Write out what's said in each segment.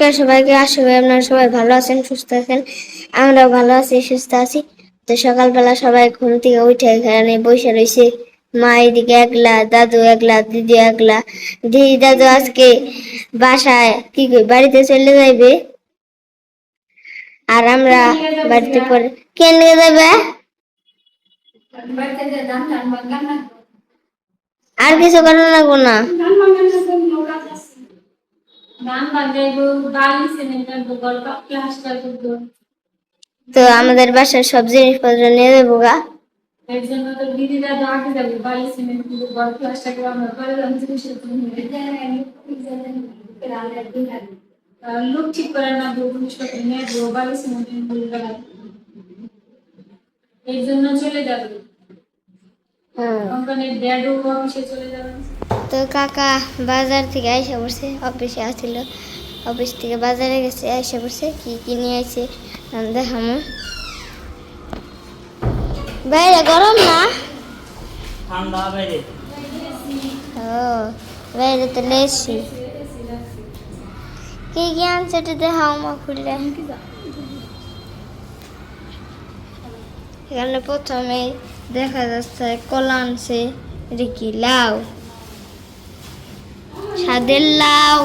নমস্কার সবাইকে, আশা করি আপনারা সবাই ভালো আছেন, সুস্থ আছেন। আমরাও ভালো আছি, সুস্থ আছি। তো সকালবেলা সবাই ঘুম থেকে উঠে এখানে বসে রয়েছে। মা এদিকে একলা, দাদু একলা, দিদি একলা। দিদি দাদু আজকে বাসায় কি কই বাড়িতে চলে যাইবে? আর আমরা বাড়িতে পরে কেন যাবে আর কিছু করানো লাগবো না। গান বাজাইবো গল্প করব তো আমাদের বাসার সব জিনিসপত্র নিয়ে দেবো গা। এর জন্য তো দিদিরা গল্প আমরা লোক ঠিক করে না দু জিনিসপত্র নিয়ে যাব বালি সিমেন্ট এই জন্য চলে যাবে হ্যাঁ কোম্পানির ড্যাডও অফিসে চলে যাবে তো কাকা বাজার থেকে আইসা পড়ছে অফিসে আসছিল। অফিস থেকে বাজারে গেছে আইসা পড়ছে কি কি নিয়ে আইছে দেখামো। বাইরে গরম না? ঠান্ডা বাইরে। ও বাইরে তো লেসি। কি কি আনছে একটু দেখাও মা খুললে এখানে প্রথমে দেখা যাচ্ছে কলা আনছে এটা কি লাউ? স্বাদের লাউ।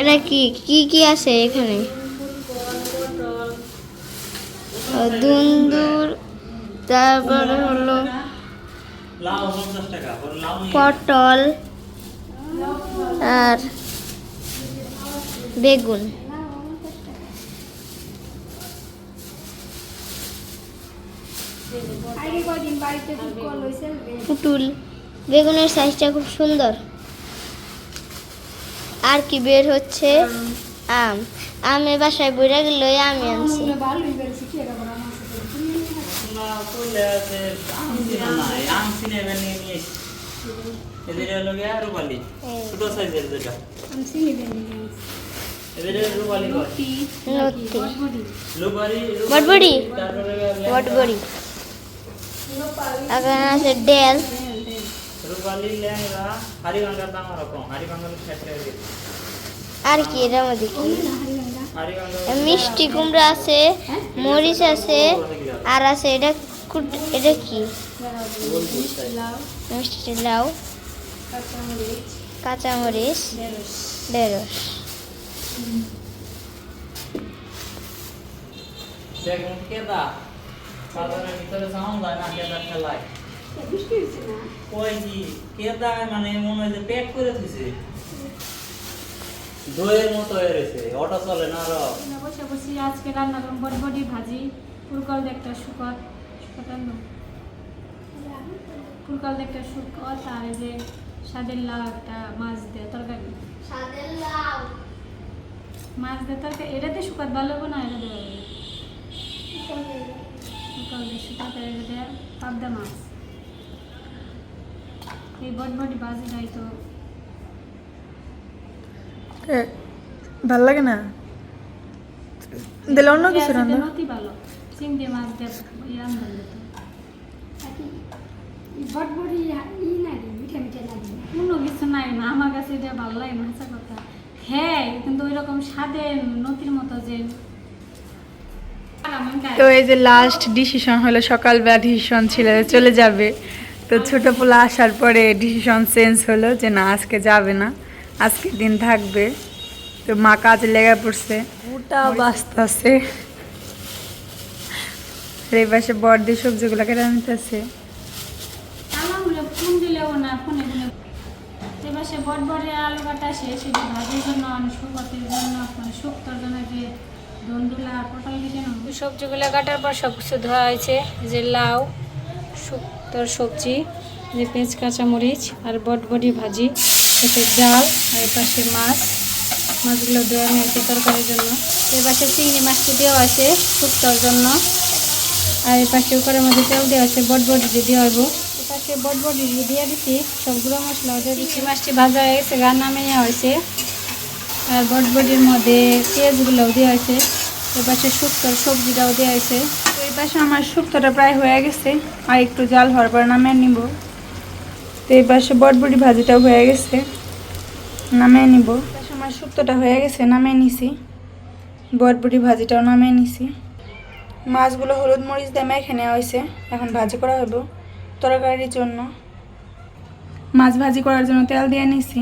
এটা কি? কি কি আছে এখানে? দুন্দুর। তারপরে হলো পটল আর বেগুন। পুটুল বেগুনের সাইজটা খুব সুন্দর। আর কি বের হচ্ছে? আম। আমে বাসায় বইরা গেল আমি আনছি। বটবড়ি? বটবড়ি? এখানে আছে ডেল। রুপালি ল্যাংরা দাম ওরকম হারিগঙ্গার ষাট আর কি এটার মধ্যে কি মিষ্টি কুমড়া আছে মরিচ আছে আর আছে এটা এটা কি মিষ্টি লাউ কাঁচামরিচ ঢেঁড়স দেখুন কেদা বাজারের ভিতরে যাওয়া যায় না কেদা ঠেলায় ওই কি? মানে মনে হয় যে প্যাক করে দিছে। দইয়ের মতো হয়ে রয়েছে। অটো চলে না আরও? বসে বসে। আজকে রান্না করলাম বটবটি ভাজি। ফুলকল একটা শুকত শুকত আনলাম ফুলকল একটা শুকত আর এই যে স্বাদের লাউ একটা মাছ দিয়ে তরকারি। মাছ দিয়ে তরকারি। এটাতে শুকাত ভালো হবে না এটা দেওয়া হবে? ফুলকল দিয়ে পাবদা মাছ। বটবটি তো। ভালো লাগে না? দিলে অন্য কিছু রান্না। নতি ভালো চিংড়ি মাছ দিয়ে রান্ধন দিত কোনো কিছু নাই না আমার কাছে এটা ভালো লাগে না হাসা কথা। হ্যাঁ কিন্তু ওই রকম স্বাদে নতির মতো যে। আমি তো এই যে লাস্ট ডিসিশন হলো সকালবেলা ডিসিশন ছিল চলে যাবে। তো ছোট পোলা আসার পরে ডিসিশন চেঞ্জ হলো যে না আজকে যাবে না আজকে দিন থাকবে। তো মা কাজে লেগে পড়ছে। ওটা বাঁচতেছে। এই পাশে বর্দি সবজিগুলোকে রান্নতেছে আমার ফোন দিলেও না ফোনে দিলে। এবার সে বট আলু কাটা শেষ সেটা ভাজির জন্য আমি জন্য শুক্তোর জন্য যে দন্দুলা পটল দিতে সবজিগুলো কাটার পর সব কিছু ধোয়া হয়েছে যে লাউ শুক্তোর সবজি যে পেঁচ কাঁচামরিচ আর বটবটি ভাজি, এতে ডাল আর এ পাশে মাছ। মাছগুলো দেওয়া হয়েছে তরকারির জন্য। এ পাশে চিংড়ি মাছটি দেওয়া আছে শুক্তোর জন্য। আর এই পাশে উপরের মধ্যে তেল দেওয়া আছে দিয়ে দেওয়া হইব। এই পাশে বটবটি দিয়ে দিচ্ছি সব গুঁড়ো মশলা দিয়ে দিচ্ছি মাছটি ভাজা হয়ে গেছে নামে নেওয়া হয়েছে আর বটবটির মধ্যে পেঁয়াজগুলোও দেওয়া হয়েছে এই পাশে শুক্তোর সবজিটাও দেওয়া হয়েছে পাশে আমার শুক্তোটা প্রায় হয়ে গেছে, আর একটু জাল হওয়ার পর নামিয়ে নিব। তো এই পাশে বটবটি ভাজিটাও হয়ে গেছে, নামিয়ে নিব। আমার শুক্তোটা হয়ে গেছে, নামিয়ে নিছি। বটবটি ভাজিটাও নামিয়ে নিছি। মাছগুলো হলুদ মরিচ দিয়ে মেখে নেওয়া হয়েছে, এখন ভাজি করা হইব তরকারির জন্য। মাছ ভাজি করার জন্য তেল দিয়ে নিছি।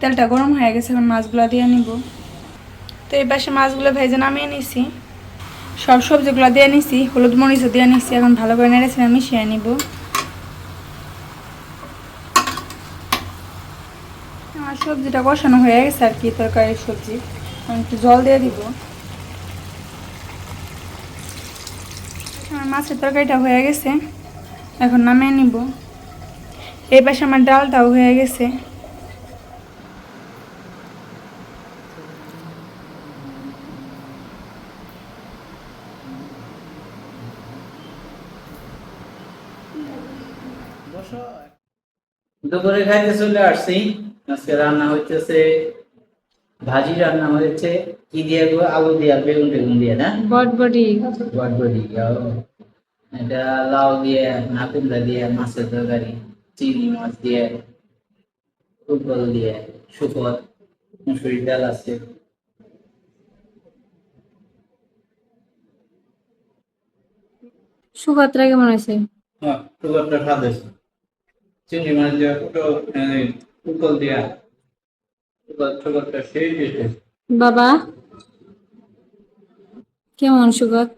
তেলটা গরম হয়ে গেছে, এখন মাছগুলো দিয়ে নিব। তো এই পাশে মাছগুলো ভেজে নামিয়ে নিছি। সব সবজিগুলো দিয়ে নিছি, হলুদ মরিচও দিয়ে নিছি, এখন ভালো করে নেড়েছি আমি মিশিয়ে নিব। আমার সবজিটা কষানো হয়ে গেছে আর কি, তরকারির সবজি। আমি একটু জল দিয়ে দিব। আমার মাছের তরকারিটা হয়ে গেছে, এখন নামিয়ে নিব। এই পাশে আমার ডালটাও হয়ে গেছে। দুপুরে খাইতে চলে আসছি। আজকে রান্না হইতেছে ভাজি রান্না হয়েছে কি দিয়ে গো? আলু দিয়ে আর বেগুন বেগুন দিয়ে না? বটবটি। বটবডি এটা লাউ দিয়ে নাকুমড়া দিয়ে মাছের তরকারি চিংড়ি মাছ দিয়ে ফুটবল দিয়ে শুকর মুসুরির ডাল আছে। সুপাত্রা কেমন আছে হ্যাঁ শুকরটা স্বাদ আছে চিংড়ি মাছ শুকর শুকরটা সেই দিয়েছে বাবা কেমন সুগত?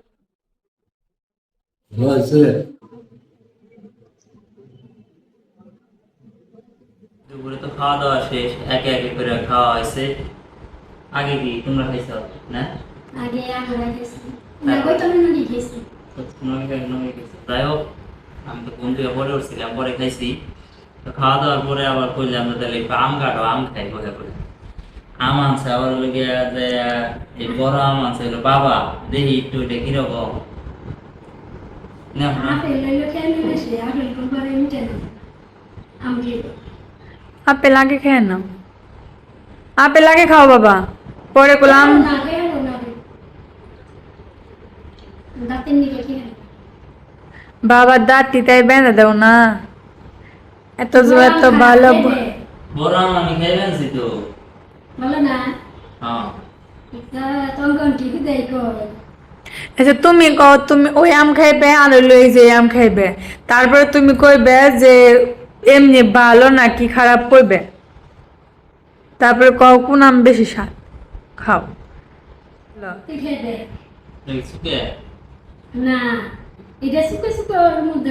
দুপুরে তো খাওয়া দাওয়া শেষ একে একে করে খাওয়া হয়েছে। আগে কি তোমরা খাইছো না? আগে আমরা না, খাইছো। যাই হোক আমি তো ঘুম থেকে পরে উঠছিলাম পরে খাইছি। খাওয়া দাওয়ার পরে আবার কইলাম যে তাহলে আম কাটো আম খাই বসে করে আম আনছে আবার লেগে যে এই বড় আম আনছে হলো বাবা দেখি একটু এটা কীরকম। আপেল আগে খেয়ে নাও। আপেল আগে খাও বাবা। পরে খেয়ে বাবার দাঁত তাই বেঁধে দাও না। এত জোর এত ভালো বড় আম আমি খাই ফেলছি তো। বলো না। হ্যাঁ। আচ্ছা তুমি কও তুমি ওই আম খাইবে আর হইল এই যে আম খাইবে। তারপরে তুমি কইবে যে এমনি ভালো নাকি খারাপ কইবে? তারপরে কও কোন আম বেশি স্বাদ? খাও। না এটা শুকে শুকে ওর মধ্যে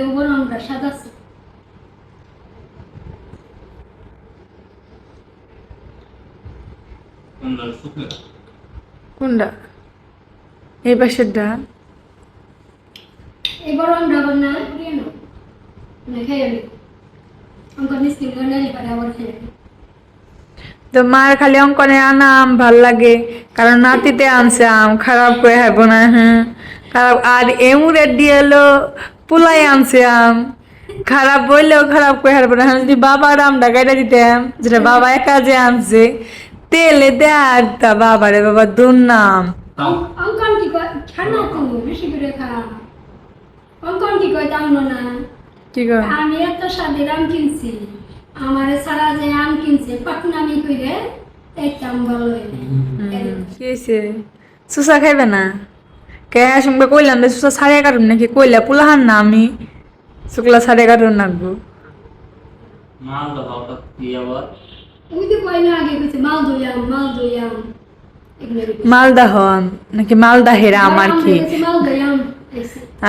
সাদা কোনটা এই আমরা না না খেয়ে নি তো মার খালি অঙ্কনে আনা আম ভালো লাগে কারণ নাতিতে আনছে আম খারাপ করে হব না হ্যাঁ। খারাপ আর এমুরে দিয়ে এলো পুলাই আনছে আম খারাপ বললেও খারাপ করে হারবো না যদি বাবার আমটা কেটে দিতাম যেটা বাবা একা যে আনছে তেলে দেয় তা বাবারে বাবা দুর্নাম অঙ্কন কি কয়? খানা তুমি বেশি করে অঙ্কন কি কয় তাও না? কি কর আমি এত স্বাদের আম কিনছি। আমার সারা যে আম কিনছে পাকনামি ভালো হয়নি কি হয়েছে সুসা খাইবে না? কে সঙ্গে কইলাম যে সুসা সাড়ে কাটুন নাকি কইলা পুলাহান না আমি। শুক্লা সাড়ে কাটুন নাকবো। মাল আবার? ওই যে কয় না আগে কইছে মাল দই মাল দই মালদাহ নাকি মালদাহের আম আর কি?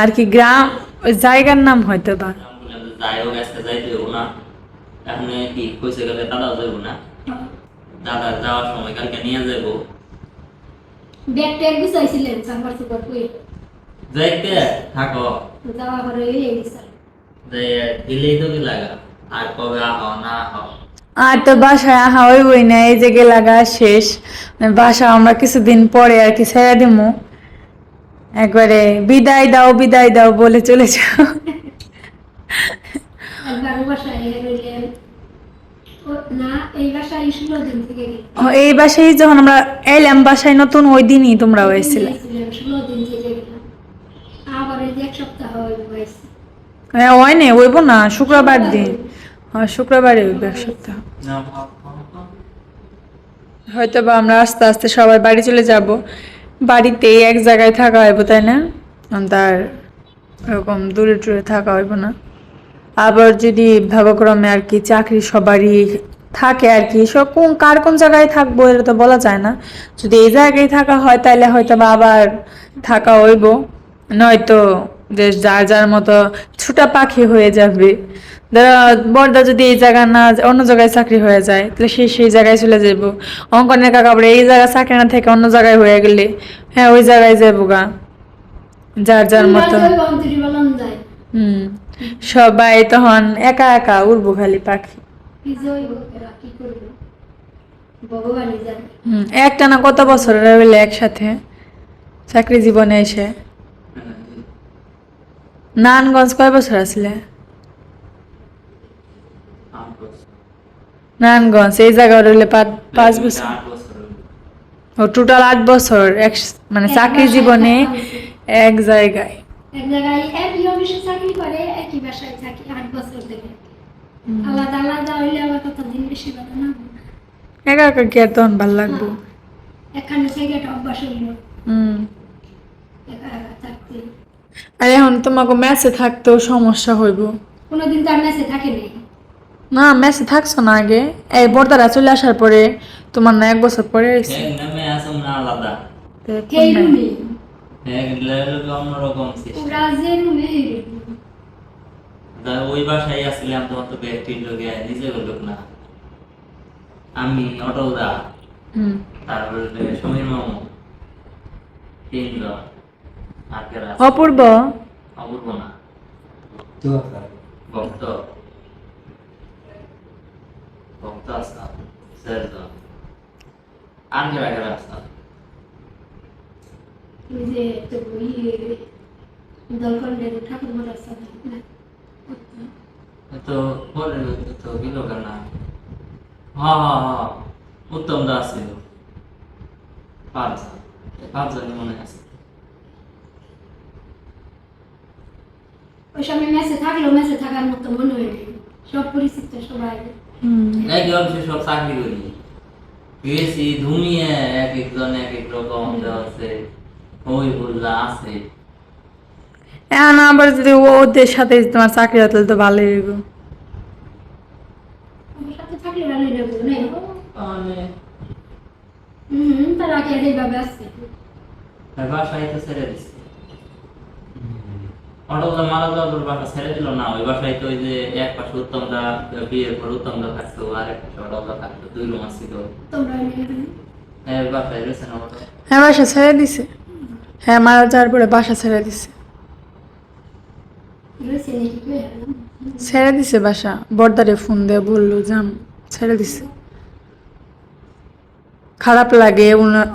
আর কি গ্রাম ওই জায়গার নাম হয়তো বা। কি কইছে গেলে দাদাও যাব না? দাদা যাওয়ার সময় কালকে নিয়ে যাব ব্যাগ ট্যাগ গুছাইছিলেন সাম্বার সুপার কই যাইতে থাকো। যাওয়া করে এই দিলেই তো কি লাগা? আর কবে আহ না আহ? আর তো বাসায় আহা ওই বই না এই যে গেলাগা শেষ। বাসা আমরা কিছুদিন পরে আর কি ছেড়ে দিমু। একবারে বিদায় দাও বিদায় দাও বলে চলে যাও। এই বাসায় যখন আমরা এলাম বাসায় নতুন ওই দিনই তোমরা হয়েছিলে হ্যাঁ হয় না ওইব না শুক্রবার দিন। হ্যাঁ শুক্রবারে ওইব এক সপ্তাহ। হয়তো বা আমরা আস্তে আস্তে সবাই বাড়ি চলে যাব। বাড়িতেই এক জায়গায় থাকা হইব তাই না? তার এরকম দূরে টুরে থাকা হইব না। আবার যদি ভাবক্রমে আর কি চাকরি সবারই থাকে আর কি সব কোন কার কোন জায়গায় থাকব এটা তো বলা যায় না। যদি এই জায়গায় থাকা হয় তাহলে হয়তো বা আবার থাকা হইব। নয়তো যে যার যার মতো ছুটা পাখি হয়ে যাবে। ধরো বর্দা যদি এই জায়গা না অন্য জায়গায় চাকরি হয়ে যায় তাহলে সে সেই জায়গায় চলে যাব অঙ্কনের কাকা বলে এই জায়গায় চাকরি না থেকে অন্য জায়গায় হয়ে গেলে হ্যাঁ ওই জায়গায় যাব গা। যার যার মতো। হুম সবাই তখন একা একা উড়বো খালি পাখি। হুম একটা না কত বছর রইলে একসাথে চাকরি জীবনে এসে। নারায়ণগঞ্জ কয় বছর আসলে? নারায়ণগঞ্জ এই জায়গায় রইলে পাঁচ- পাঁচ বছর। আট বছর হলো। ও টোটাল আট বছর এক মানে চাকরি জীবনে এক জায়গায়। এক জায়গায় একই অফিসে চাকরি করে একই বাসায় থাকি আট বছর থেকে। আলাদা আলাদা হইলে আমার কত দিন বেশি ভালো না একা একা কি তখন ভালো লাগবো? এখানে থেকে একটা অভ্যাস হইল। হুম। একা। আর এখন তোমাকে ম্যাচে থাকতেও সমস্যা হইব। কোনোদিন তো আর মেসে থাকে নাই না ম্যাচে থাকছো না আগে। এই বর্দারা চলে আসার পরে তোমার না এক বছর পরে আলাদা। এই রুমে? এক লেভেল অন্যরকম system। ওরা যে রুমে এই room। তা ওই বাসায় আসছিলাম তোমার তো ব্যক্তির লোকে নিজে লোক না। আমি অটল দা তারপরে সমীর মামু। তিনজন। আর কেরা আছে? অপূর্ব। অপূর্ব না। ভক্ত। ভক্ত আসতাম চারজন আর কেরা কেরা আসতাম ওই যে তো ইয়ে দলকন্ডের ঠাকুর মোড়া সাথে তো পরে তো গেল কেন হ্যাঁ হ্যাঁ হ্যাঁ। উত্তম দাস ছিল। পাঁচজন পাঁচজনই মনে আছে। ওই সময় মেসে থাকলেও মেসে থাকার মতো মনে হয় সব পরিচিত সবাই। হুম। এক অফিসে সব চাকরি করি। ধুমিয়ে এক একজন এক এক রকম আছে ওই বললা আছে। এখন আবার যদি ওদের সাথে তোমার চাকরি হতো তো ভালোই হইব। আমার সাথে থাকলে ভালো লাগবে না? তাহলে। হুম তারা কে এইভাবে আছে। বাসায় তো ছেড়ে অটোগুলো মারা যাওয়ার পর বাসা ছেড়ে দিল না ওই বাসায় তো ওই যে এক পাশে বিয়ের পর থাকতো আর এক পাশে অটোগুলো থাকতো দুই রুম ছিল তোমরা এখানে হ্যাঁ বাসায় রয়েছে না হ্যাঁ বাসা ছেড়ে দিছে। হ্যাঁ মারা যাওয়ার পরে বাসা ছেড়ে দিছে। ছেড়ে দিছে বাসা। বর্দারে ফোন দিয়ে বলল যাম ছেড়ে দিছে। খারাপ লাগে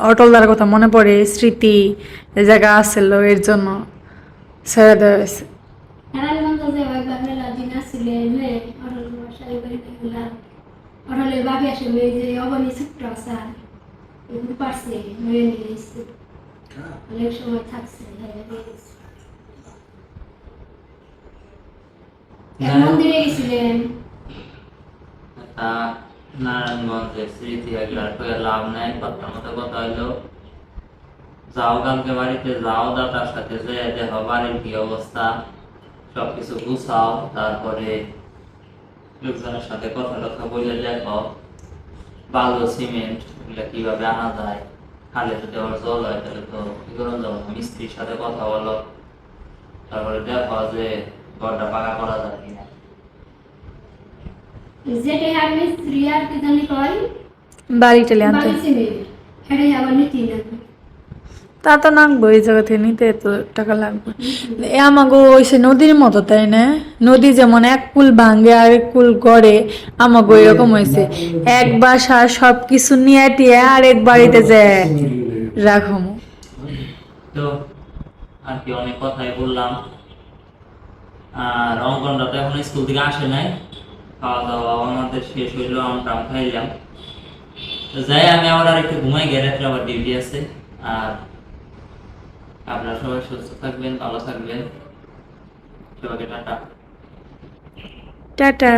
অটলদার কথা মনে পড়ে স্মৃতি এই জায়গা আসছিল এর জন্য। ছেড়ে দেওয়া হয়েছে অনেক সময় থাকছে হ্যাঁ, মন্দিরে গেছিলেন। তা নারায়ণগঞ্জের স্মৃতি এগুলার লাভ নাই কথার মতো কথা হইল। যাও কালকে বাড়িতে যাও দাদার সাথে যে দেখো বাড়ির কি অবস্থা? সবকিছু গুছাও তারপরে লোকজনের সাথে কথা টথা বলে দেখো। বালু সিমেন্ট এগুলো কীভাবে আনা যায়? খালে যদি আবার জল হয় তাহলে তো কি করে যাব? মিস্ত্রির সাথে কথা বলো। তারপরে দেখো যে ঘরটা পাকা করা যায় কিনা। যেটা আর মিস্ত্রি আর কি জানি কয়? বাড়ি টেলে আনতে। বাড়ি হেঁটে আবার নীতি না। তা তো লাগবে এই জায়গা থেকে নিতে এত টাকা লাগবে। এ আমাগো ওইসে নদীর মতো, তাই না? নদী যেমন এক কুল ভাঙ্গে আর এক কুল গড়ে, আমাগো এরকম হয়েছে এক বাসা সব কিছু নিয়ে টিয়ে আরেক বাড়িতে যে রাখো তো, আর কি অনেক কথাই বললাম। আর অঙ্কনটা তো এখন স্কুল থেকে আসে নাই। খাওয়া দাওয়া আমাদের শেষ হইল আমটা আম খাইলাম। তো যাই, আমি আবার আর একটু ঘুমাই রাত্রে আবার ডিউটি আছে। আর আপনারা সবাই সুস্থ থাকবেন ভালো থাকবেন। সবাইকে টাটা। টাটা।